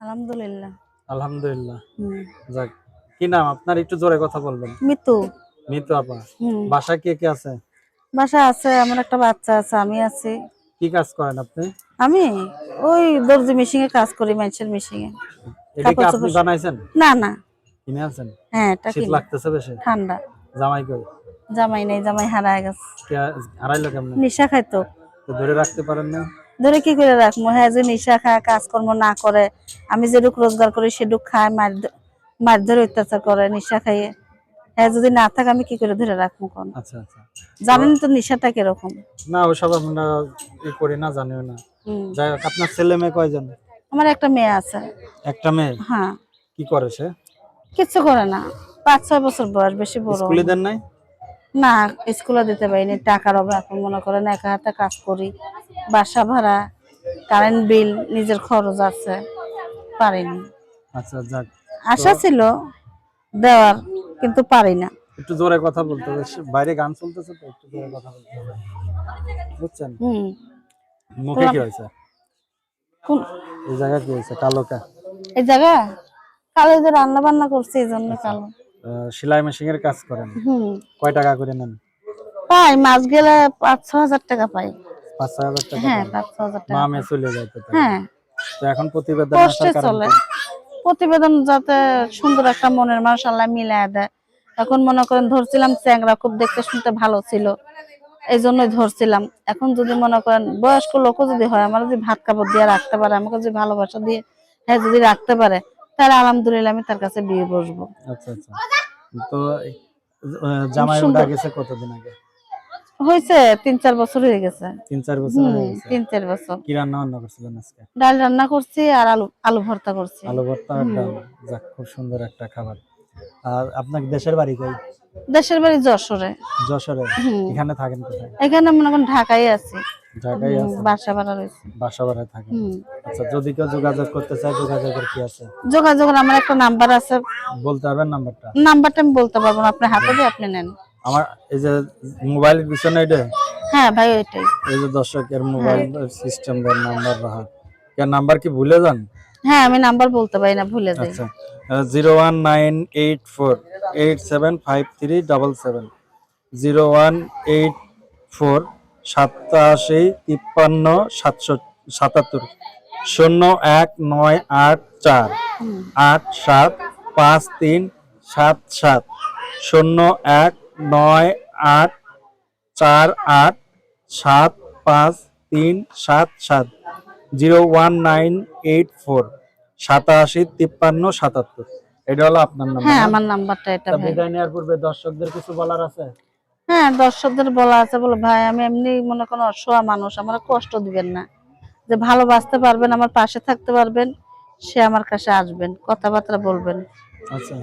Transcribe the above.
আলহামদুলিল্লাহ। আলহামদুলিল্লাহ। যাক কি নাম? আপনার একটু জোরে কথা বলবেন। মিতু। মিতু আপা বাসা কে কে আছে? বাসা আছে আমার একটা বাচ্চা আছে আমি আছি। কি কাজ করেন আপনি? আমি ওই দর্জি মেশিনে কাজ করি মানুষের মেশিনে এটা কি আপনি বানাইছেন? না না। কিনে আছেন হ্যাঁ এটা শীত লাগতেছে বেশি? ঠান্ডা। জামাই কই? জামাই নেই জামাই হারায় গেছে। হারাইলো কেমনে? নিশা খাইতো। তো ধরে রাখতে পারেন না? ধরে কি করে রাখব? হ্যাঁ যে নিশা খায় কাজকর্ম না করে আমি যেটুক রোজগার করি সেটুক খায় মার মার ধরে অত্যাচার করে নিশা খাইয়ে। হ্যাঁ যদি না থাকে আমি কি করে ধরে রাখব কোন? আচ্ছা আচ্ছা। জানেন তো নিশাটা কীরকম? না ওসব আমরা ই করি না জানিও না। যাই হোক আপনার ছেলে মেয়ে কয়জন? আমার একটা মেয়ে আছে। একটা মেয়ে? হ্যাঁ। কি করে সে? কিচ্ছু করে না। পাঁচ ছয় বছর বয়স বেশি বড় স্কুলে দেন নাই? না স্কুলে দিতে পারিনি টাকার অভাব এখন মনে করেন একা হাতে কাজ করি। বাসা ভাড়া কারেন্ট বিল নিজের খরচ আছে পারিনি। আচ্ছা যাক। আশা ছিল দেওয়ার কিন্তু পারি না। একটু জোরে কথা বলতে হবে। বাইরে গান চলতেছে তো একটু জোরে কথা বলতে হবে। বুঝছেন? হুম। মুখে কি হয়েছে? কোন? এই জায়গা কি হয়েছে? কালোকা? এই জায়গা? কালো যে রান্না বান্না করছে এই জন্য কালো। আহ, সেলাই মেশিন এর কাজ করেন? হুম। কয় টাকা করে নেন? পাই মাস গেলে পাঁচ ছ হাজার টাকা পাই। পাঁচ ছয় হাজার টাকা হ্যাঁ পাঁচ ছ হাজার টাকা মেয়ে চলে যাইতে। হ্যাঁ। তো এখন প্রতিবেদন কষ্টে চলে। প্রতিবেদন যাতে সুন্দর একটা মনের মানুষ আল্লাহ মিলায় দেয়। এখন মনে করেন ধরছিলাম চ্যাংরা খুব দেখতে শুনতে ভালো ছিল। এই জন্যই ধরছিলাম। এখন যদি মনে করেন বয়স্ক লোকও যদি হয় আমার যদি ভাত কাপড় দিয়ে রাখতে পারে আমাকে যদি ভালোবাসা দিয়ে হ্যাঁ যদি রাখতে পারে তাহলে আলহামদুলিল্লাহ আমি তার কাছে বিয়ে বসবো। আচ্ছা আচ্ছা। তো জামাই গেছে কতদিন আগে? হয়েছে তিন চার বছর হয়ে গেছে। তিন চার বছর হয়ে গেছে। তিন চার বছর। কি রান্না বান্না করছিলেন আজকে? ডাল রান্না করছি আর আলু আলু ভর্তা করছি। আলু ভর্তা আর ডাল। যাক খুব সুন্দর একটা খাবার। আর আপনার দেশের বাড়ি কই? দেশের বাড়ি যশোরে। যশোরে? এখানে থাকেন কোথায়? এখানে মনে করেন ঢাকায় আছি। ঢাকায় আছে বাসা ভাড়া রয়েছে। বাসা বাড়ায় থাকেন? আচ্ছা যদি কেউ যোগাযোগ করতে চায় যোগাযোগের কি আছে? যোগাযোগের আমার একটা নাম্বার আছে। বলতে পারবেন নাম্বারটা? নাম্বারটা আমি বলতে পারব না। আপনি হাতে দিয়ে আপনি নেন। আমার এই যে মোবাইলের পিছনে এটা? হ্যাঁ ভাই ওইটাই। এই যে দর্শকের মোবাইল সিস্টেম দেন নাম্বার রাখা কেন নাম্বার কি ভুলে যান? হ্যাঁ আমি নাম্বার বলতে পারি না ভুলে যাই। আচ্ছা। Zero one nine eight four eight seven five three double seven zero one eight four সাতাশি তিপ্পান্ন সাতশো সাতাত্তর। শূন্য এক নয় আট চার। আট সাত পাঁচ তিন সাত সাত। শূন্য এক নয় আট চার আট সাত পাঁচ তিন সাত সাত zero one nine eight four সাতাশি তিপ্পান্ন সাতাত্তর। এটা হলো আপনার হ্যাঁ নাম্বার আমার নাম্বারটা এটা বিদায় নেওয়ার পূর্বে দর্শকদের কিছু বলার আছে? হ্যাঁ দর্শকদের বলা আছে বলে ভাই আমি এমনি মনে কোনো অসহায় মানুষ আমার কষ্ট দিবেন না। যে ভালোবাসতে পারবেন আমার পাশে থাকতে পারবেন সে আমার কাছে আসবেন কথাবার্তা বলবেন। আচ্ছা।